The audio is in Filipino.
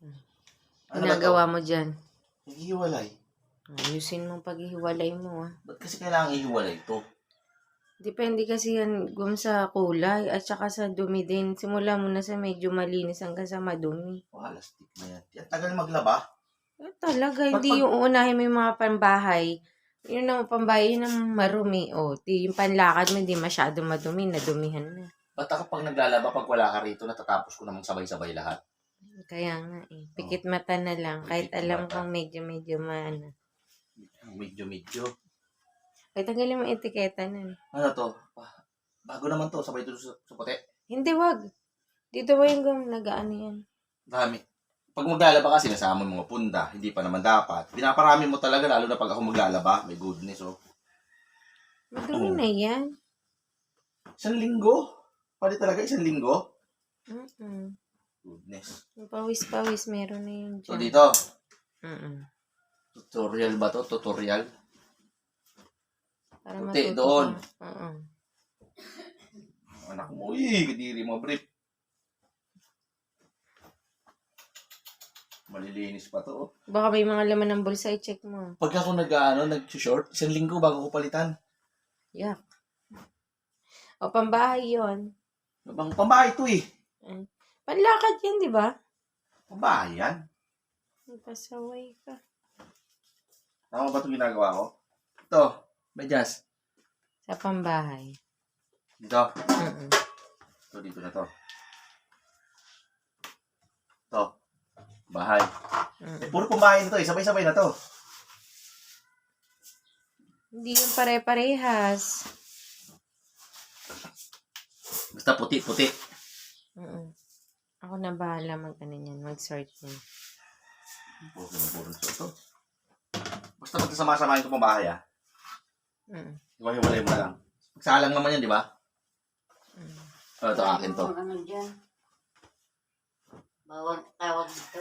Ano Ginagawa mo dyan. Naghihiwalay. Ayusin mo paghihiwalay mo ah. Ba't kasi kailangan ihiwalay ito? Depende kasi yan gum sa kulay at saka sa dumi din. Simula mo na sa medyo malinis hanggang sa madumi. Palastik na yan. Yan, tagal maglaba. Eh, talaga, Pag- hindi pag- yung uunahin mo yung mga pambahay. Yun ang pambahay, yun ang marumi. O, di, yung panlakad mo, hindi masyado madumi, nadumihan na. Ba't ako pag naglalaba, pag wala ka rito, natatapos ko namang sabay-sabay lahat? Kaya nga eh, pikit mata na lang. Kahit Pikit alam mata. kong medyo-medyo maano. Medyo-medyo. Kahit tanggalin mo yung etiketa na. Ano to? Bago naman to, sabay ito sa, sa puti. Hindi, wag. Dito ba yung gum, nag-ano yan? Dami. Pag maglalaba kasi, nasama mo mga punda. Hindi pa naman dapat. Pinaparami mo talaga, lalo na pag ako maglalaba. May goodness, oh. Madumi Oo. na yan. Isang linggo? Pwede talaga isang linggo? Mm-mm. Goodness. Yung pawis-pawis, meron na yun So, dyan. dito, Mm-mm. tutorial ba to? Tutorial? Para Puti, matuto doon. ka. Oo. Anak mo, uy, kadiri mo, brief. Malilinis pa to, oh. Baka may mga laman ng bulsa, i-check mo. Pag ako nag, ano, nag-short, isang linggo bago ko palitan. Yak. O, pambahay yun. Bang pambahay to eh. Panlakad yan, di ba? Pambahay yan. Pasaway ka. Tama ba itong ginagawa ko? Ito, medyas. Sa pambahay. Dito. Mm-mm. Ito, dito na to. Ito. Bahay. Mm. Eh, puro pambahay na to eh. Sabay-sabay na to. Hindi yung pare-parehas. Basta puti-puti. Mm-mm. Ako na bahala mag ano yan, mag-sort yan. Puro na puro na ito. Basta pag sama-samahin ko pambahay ah. Mm. Hiwa-hiwalay mo na lang. Magsalang naman yan, di ba? Mm. Oh, ito akin to. Ano dyan? Bawal tawag dito.